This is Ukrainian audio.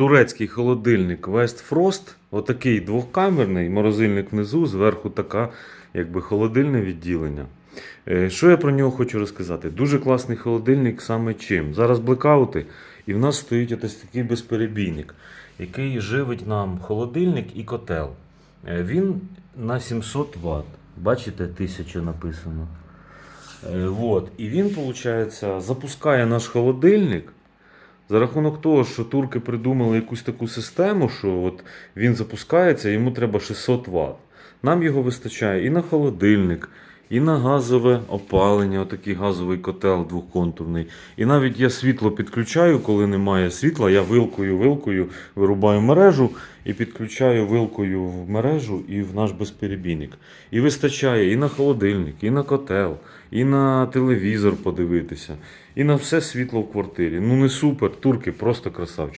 турецький холодильник West Frost. Отакий двохкамерний, морозильник внизу, зверху така, якби холодильне відділення. Е, Що я про нього хочу розказати? Дуже класний холодильник саме чим. Зараз блекаути, і в нас стоїть ось такий безперебійник, який живить нам холодильник і котел. Е, Він на 700 Вт. Бачите, 1000 написано. Е, Вот. І він, виходить, запускає наш холодильник. За рахунок того, що турки придумали якусь таку систему, що от він запускається, йому треба 600 Вт. Нам його вистачає і на холодильник, і на газове опалення, отакий газовий котел двохконтурний. І навіть я світло підключаю, коли немає світла, я вилкою вилкою вирубаю мережу і підключаю вилкою в мережу і в наш безперебійник. І вистачає і на холодильник, і на котел, і на телевізор подивитися, і на все світло в квартирі. Ну не супер, турки просто красавчики.